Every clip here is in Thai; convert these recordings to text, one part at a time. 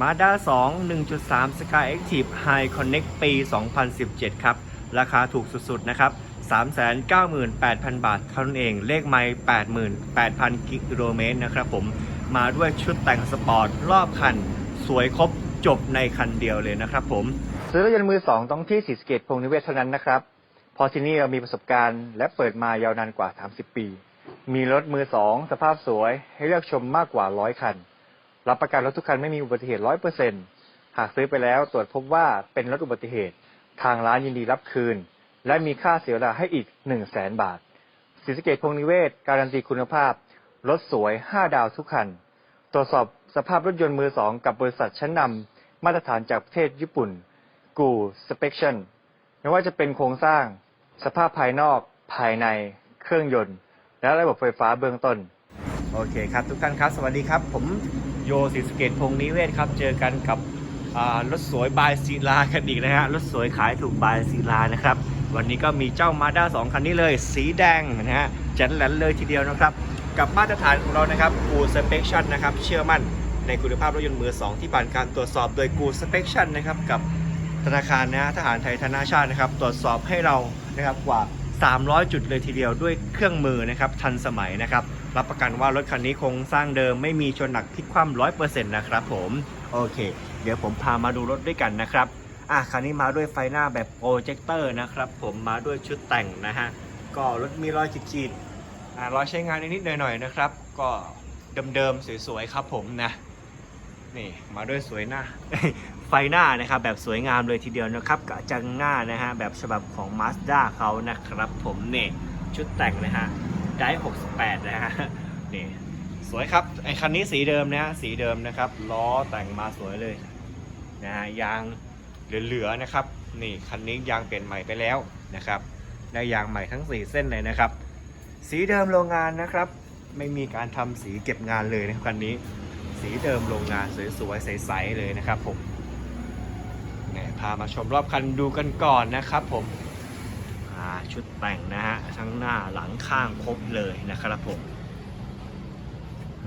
Mazda 2 1.3 Sky Active High Connect ปี 2017 ครับ ราคาถูกสุดๆ นะครับ 398,000 บาทเท่านั้นเอง เลขไมล์88,000 กิโลเมตรนะครับผม มาด้วยชุดแต่งสปอร์ต รอบคัน สวยครบจบในคันเดียวเลยนะครับผม ซื้อรถยนต์มือสองต้องที่สีสเกตพงนิเวศเท่านั้นนะครับพราะที่นี่เรามีประสบการณ์และเปิดมายาวนานกว่า 30 ปี มีรถมือสองสภาพสวยให้เลือกชมมากกว่าร้อยคัน รับประกันรถทุกคันไม่มีอุบัติเหตุร้อยเปอร์เซ็นหากซื้อไปแล้วตรวจพบว่าเป็นรถอุบัติเหตุ ทางร้านยินดีรับคืน และมีค่าเสียเวลาให้อีก1 0 0 0 0แสนบาทศรีสเกตพงนิเวศ การันตีคุณภาพ รถสวย5ดาวทุกคัน ตรวจสอบสภาพรถยนต์มือสองกับบริษัทชั้นนำมาตรฐานจากประเทศญี่ปุ่น กูสเปคชั่นไม่ว่าจะเป็นโครงสร้าง สภาพภายนอก ภายใน เครื่องยนต์ และระบบไฟฟ้าเบื้องต้น โอเคครับ ทุกท่านครับ สวัสดีครับ ผม โยศิสเกตพงษ์นิเวศครับ เจอกันกับรถสวยบายศิลากันอีกนะฮะรถสวยขายถูกบายศิลานะครับ วันนี้ก็มีเจ้ามาด้า2คันนี้เลย สีแดงนะฮะจัดแหลนเลยทีเดียวนะครับ กับมาตรฐานของเรานะครับกูสเปคชั่นนะครับ เชื่อมั่นในคุณภาพรถยนต์มือ2ที่ผ่านการตรวจสอบโดยกูสเปคชั่นนะครับกับธนาคารนะฮะทหารไทยธนาชาตินะครับ ตรวจสอบให้เรานะครับกว่า 300 จุดเลยทีเดียวด้วยเครื่องมือนะครับทันสมัยนะครับ รับประกันว่ารถคันนี้คงสร้างเดิมไม่มีชนหนักพลิกคว่ำร้อยเปอร์เซ็นต์นะครับผม โอเค เดี๋ยวผมพามาดูรถด้วยกันนะครับ อะคันนี้มาด้วยไฟหน้าแบบโปรเจคเตอร์นะครับผมมาด้วยชุดแต่งนะฮะ ก็รถมีรอยขีดๆอ่ารอยใช้งานนิดๆหน่อยๆนะครับ ก็เดิมๆสวยๆครับผมนะ นี่มาด้วยสวยหน้าไฟหน้านะครับแบบสวยงามเลยทีเดียวนะครับกระจังหน้านะฮะแบบฉบับของ Mazda เขานะครับผมเนี่ยชุดแต่งนะฮะ ได้68 นะฮะ นี่ สวยครับ ไอคันนี้สีเดิมนะฮะ สีเดิมนะครับ ล้อแต่งมาสวยเลยนะฮะ ยางเหลือๆนะครับ นี่คันนี้ยางเปลี่ยนใหม่ไปแล้วนะครับ ได้ยางใหม่ทั้ง 4 เส้นเลยนะครับ สีเดิมโรงงานนะครับ ไม่มีการทำสีเก็บงานเลยนะครับคันนี้ สีเดิมโรงงานสวยๆใสๆเลยนะครับผมเนี่ยพามาชมรอบคันดูกันก่อนนะครับผม ชุดแต่งนะฮะทั้งหน้าหลังข้างครบเลยนะครับผม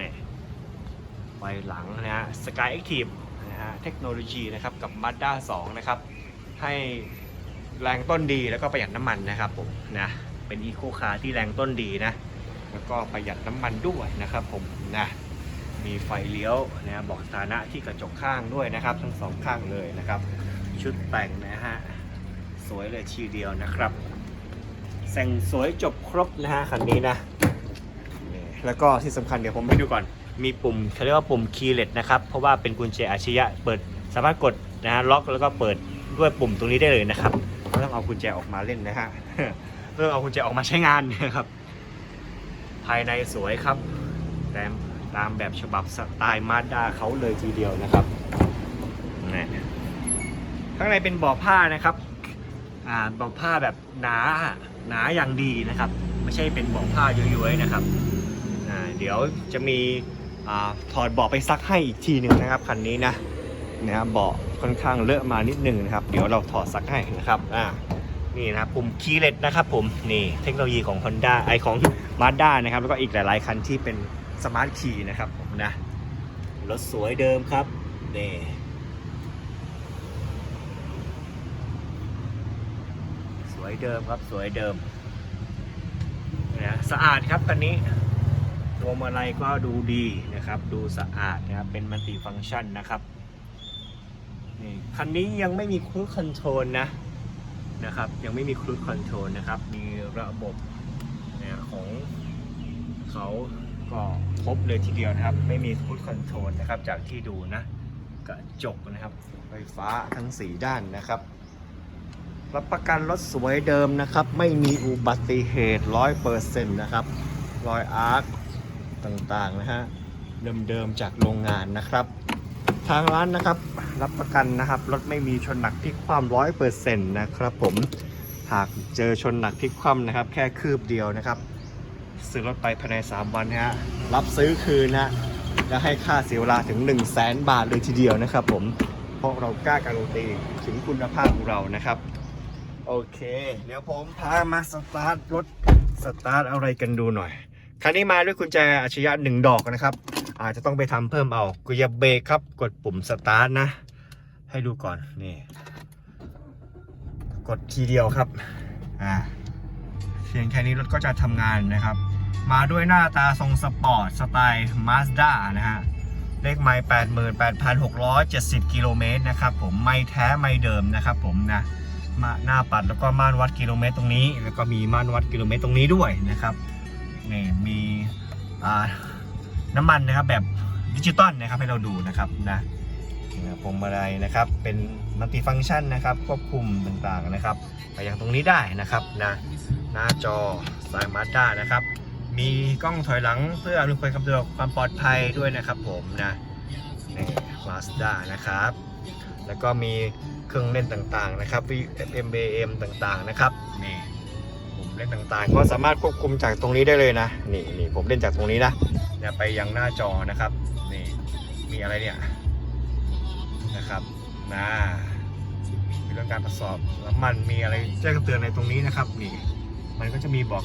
นี่ไฟหลังนะฮะ Sky Active นะฮะเทคโนโลยีนะครับกับ Mazda 2 นะครับ ให้แรงต้นดีแล้วก็ประหยัดน้ำมันนะครับผมนะเป็นอีโคคาร์ที่แรงต้นดีนะ แล้วก็ประหยัดน้ำมันด้วยนะครับผมนะมีไฟเลี้ยวนะครับบอกสถานะที่กระจกข้างด้วยนะครับ ทั้งสองข้างเลยนะครับ ชุดแต่งนะฮะ สวยเลยทีเดียวนะครับ แต่งสวยจบครบนะฮะคันนี้นะ แล้วก็ที่สำคัญเดี๋ยวผมให้ดูก่อน มีปุ่มเขาเรียกว่าปุ่มคีย์เลสนะครับ เพราะว่าเป็นกุญแจอาชญะเปิดสามารถกดนะฮะล็อกแล้วก็เปิดด้วยปุ่มตรงนี้ได้เลยนะครับไม่ต้องเอากุญแจออกมาเล่นนะฮะเพื่อเอากุญแจออกมาใช้งานนะครับ ภายในสวยครับแต่ตามแบบฉบับสไตล์มาด้าเขาเลยทีเดียวนะครับนี่ข้างในเป็นเบ่อผ้านะครับอ่าเบ่อผ้าแบบหนา หนาอย่างดีนะครับ ไม่ใช่เป็นเบ่อผ้าย้อยๆนะครับเดี๋ยวจะมีอถอดเบาะไปซักให้อีกทีหนึ่งนะครับคันนี้นะนะครับเบาะค่อนข้างเลอะมานิดหนึงนะครับ เดี๋ยวเราถอดซักให้นะครับอ่านี่นะครับปุ่มคีย์เลสนะครับผมนี่เทคโนโลยีของ Honda ไอของ Mazda นะครับแล้วก็อีกหลาย ๆ คันที่เป็นสมาร์ทคีย์นะครับผมนะรถสวยเดิมครับนี่ส วยเดิมครับสวยเดิมนะสะอาดครับคันนี้พวงมาลัยก็ดูดีนะครับ ดูสะอาดนะครับ เป็นมัลติฟังก์ชันนะครับนี่คันนี้ยังไม่มีครู i คอนโทรลนะนะครับ ยังไม่มีครู i คอนโทรลนะครับ มีระบบนะของเขาก็ครบเลยทีเดียวนะครับ ไม่มีพุทคอนโทรลนะครับ จากที่ดูนะกระจกนะครับ ไฟฟ้าทั้ง 4 ด้านนะครับ รับประกันรถสวยเดิมนะครับ ไม่มีอุบัติเหตุร้อยเปอร์เซ็นต์นะครับ รอยอาร์คต่างๆนะฮะ เดิมๆจากโรงงานนะครับ ทางร้านนะครับรับประกันนะครับ รถไม่มีชนหนักพลิกความร้อยเปอร์เซ็นต์นะครับผมหากเจอชนหนักพลิกคว่ำนะครับ แค่คืบเดียวนะครับ ซื้อรถไปภายใน 3 วันนะฮะรับซื้อคืนนะและให้ค่าเสียเวลาถึง 1 0 0 0 0แสนบาทเลยทีเดียวนะครับผมเพราะเรากล้าการันตีถึงคุณภาพของเรานะครับ โอเค เดี๋ยวผมพามาสตาร์ทรถสตาร์ทอะไรกันดูหน่อย คันนี้มาด้วยกุญแจอัจฉริยะหนึ่งดอกนะครับ อาจจะต้องไปทำเพิ่มเอากูอย่าเบรกครับ กดปุ่มสตาร์ทนะ ให้ดูก่อนนี่ กดทีเดียวครับ อ่าเพียงแค่นี้รถก็จะทำงานนะครับ มาด้วยหน้าตาทรงสปอร์ตสไตล์ Mazda นะฮะ เลขไม้88,670 กิโลเมตรนะครับผม ไม่แท้ไม่เดิมนะครับผมนะ มาหน้าปัดแล้วก็ม่านวัดกิโลเมตรตรงนี้ แล้วก็มีม่านวัดกิโลเมตรตรงนี้ด้วยนะครับนี่มีน้ำมันนะครับแบบดิจิตอลนะครับให้เราดูนะครับนะพวงมาลัยนะครับเป็นมัลติฟังก์ชันนะครับควบคุมต่างๆนะครับไปยังตรงนี้ได้นะครับนะหน้าจอสายมาด้านะครับมีกล้องถอยหลังเพื่ออำนวยความสะดวกความปลอดภัยด้วยนะครับผมนะนี่มาสด้านะครับ แล้วก็มี เครื่องเล่นต่างๆนะครับ FM AM ต่างๆนะครับนี่ผมเล่นต่างๆ ก็สามารถควบคุมจากตรงนี้ได้เลยนะนี่นี่ผมเล่นจากตรงนี้นะเนี่ยไปยังหน้าจอนะครับนี่มีอะไรเนี่ยนะครับนะมีเรื่องการทดสอบน้ำมันมีอะไรแจ้งเตือนในตรงนี้นะครับนี่มันก็จะมีบอก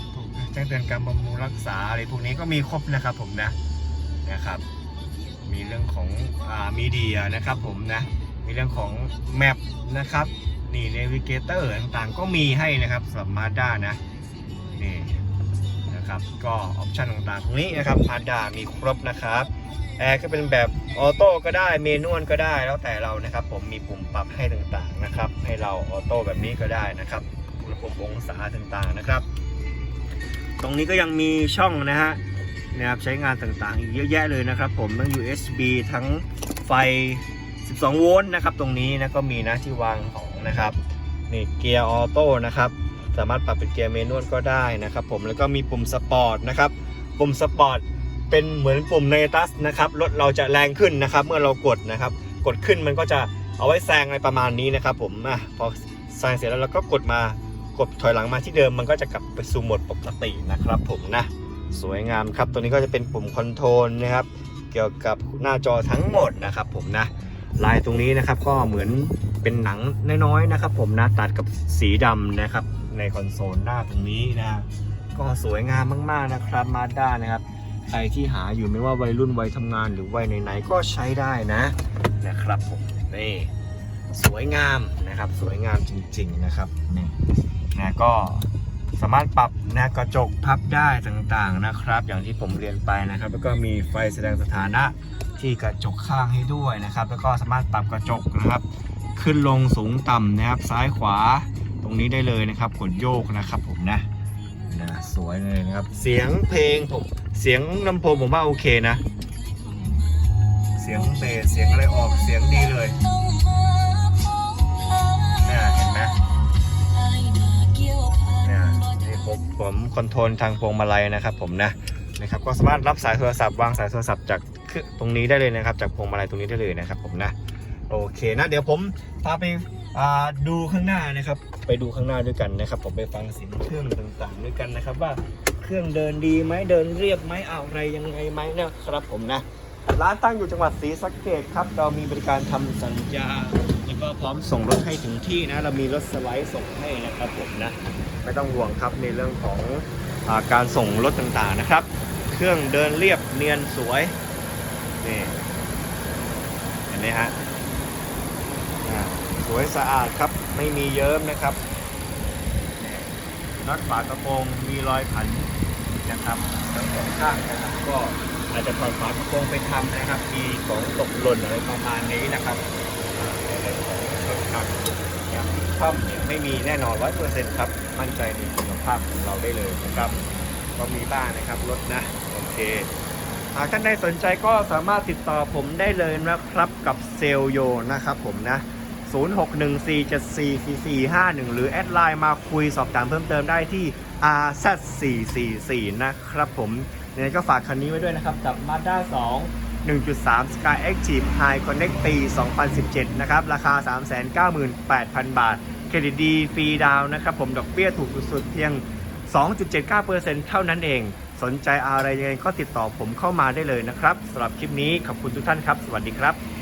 แจ้งเตือนการบำรุงรักษาอะไรพวกนี้ก็มีครบนะครับผมนะนะครับ มีเรื่องของอ่ามีเดียนะครับผมนะ มีเรื่องของแมปนะครับนี่เนวิเกเตอร์ต่างๆ ก็มีให้นะครับสำหรับมาด้านะนี่นะครับก็ออปชันต่างๆตรงนี้นะครับมาด้ามีครบนะครับแอร์ก็เป็นแบบออโต้ก็ได้เมนวลก็ได้แล้วแต่เรานะครับ ผมมีปุ่มปรับให้ต่างๆนะครับ ให้เราออโต้แบบนี้ก็ได้นะครับอุณหภูมิองศาต่างๆนะครับ ตรงนี้ก็ยังมีช่องนะฮะนะครับใช้งานต่างๆ อีกเยอะแยะเลยนะครับ ผมทั้ง USB ทั้งไฟ 12 โวลต์นะครับ ตรงนี้นะก็มีนะที่วางของนะครับนี่เกียร์ออโต้นะครับ สามารถปรับเป็นเกียร์เมนวลก็ได้นะครับ ผมแล้วก็มีปุ่มสปอร์ตนะครับ ปุ่มสปอร์ตเป็นเหมือนปุ่มในตัสนะครับรถเราจะแรงขึ้นนะครับ เมื่อเรากดนะครับ กดขึ้นมันก็จะเอาไว้แซงอะไรประมาณนี้นะครับผมอะพอแซงเสร็จแล้วเราก็กดมากดถอยหลังมาที่เดิมมันก็จะกลับไปสู่โหมดปกตินะครับ ผมนะสวยงามครับ ตัวนี้ก็จะเป็นปุ่มคอนโทรลนะครับ เกี่ยวกับหน้าจอทั้งหมดนะครับผมนะ ลายตรงนี้นะครับก็เหมือนเป็นหนังน้อยๆนะครับ ผมนะตัดกับสีดำนะครับ ในคอนโซลหน้าตรงนี้นะก็สวยงามมากๆนะครับมาด้านะครับ ใครที่หาอยู่ไม่ว่าวัยรุ่นวัยทำงานหรือวัยไหนๆก็ใช้ได้นะนะครับผมนี่สวยงามนะครับ สวยงามจริง ๆนะครับนี่นะก็สามารถปรับนะกระจกพับได้ต่างๆนะครับ อย่างที่ผมเรียนไปนะครับ แล้วก็มีไฟแสดงสถานะ ที่กระจกข้างให้ด้วยนะครับ แล้วก็สามารถปรับกระจกนะครับ ขึ้นลงสูงต่ำนะครับ ซ้ายขวาตรงนี้ได้เลยนะครับกดโยกนะครับผมนะนะสวยเลยนะครับ เสียงเพลงผมเสียงลำโพงผมว่าโอเคนะ เสียงเบสเสียงอะไรออกเสียงดีเลยนี่เห็นไหมนี่ยนี่ผมผมคอนโทรลทางพวงมาลัยนะครับผมนะนะครับก็สามารถรับสายโทรศัพท์วางสายโทรศัพท์จาก ตรงนี้ได้เลยนะครับ จากพวงมาลัยตรงนี้ได้เลยนะครับ ผมนะโอเคนะ เดี๋ยวผมพาไปาดูข้างหน้านะครับ ไปดูข้างหน้าด้วยกันนะครับ ผมไปฟังเสียงเครื่องต่างๆ ด้วยกันนะครับ ว่าเครื่องเดินดีไหมเดินเรียบไหมอะไรยังไงไหมนะครับผมนะร้านตั้งอยู่จังหวัดศรีสะเกดครับ เรามีบริการทำสัญญาแล้วก็พร้อมส่งรถให้ถึงที่นะ เรามีรถสไลด์ส่งให้นะครับผมนะไม่ต้องห่วงครับในเรื่องของอการส่งรถต่างๆนะครับ เครื่องเดินเรียบเนียนสวย นี่เห็นไหมฮะสวยสะอาดครับไม่มีเยิ้มนะครับนี่น็อตฝากระโปรงมีรอยขันนะครับทั้งสองข้างนะครับก็อาจจะถอดฝากระโปรงไปทำนะครับ มีของตกหล่นอะไรประมาณนี้นะครับอย่างท่อมเนี่ยไม่มีแน่นอนร้อยเปอร์เซ็นต์ครับ มั่นใจในคุณภาพของเราได้เลยนะครับ ก็มีบ้างนะครับรถนะ โอเค หากท่านใดสนใจก็สามารถติดต่อผมได้เลยนะครับกับเซลโยนะครับผมนะ 0614744451 หรือแอดไลน์มาคุยสอบถามเพิ่มเติมได้ที่ RZ444 นะครับผมยังไงก็ฝากคันนี้ไว้ด้วยนะครับ กับ Mazda 2 1.3 Sky Active High Connect ปี 2017 นะครับ ราคา 398,000 บาท เครดิตดี ฟรีดาวน์นะครับ ผม ดอกเบี้ยถูกสุดๆ เพียง 2.79%เท่านั้นเอง นใจอะไรยังไงก็ติดต่อผมเข้ามาได้เลยนะครับสำหรับคลิปนี้ขอบคุณทุกท่านครับ สวัสดีครับ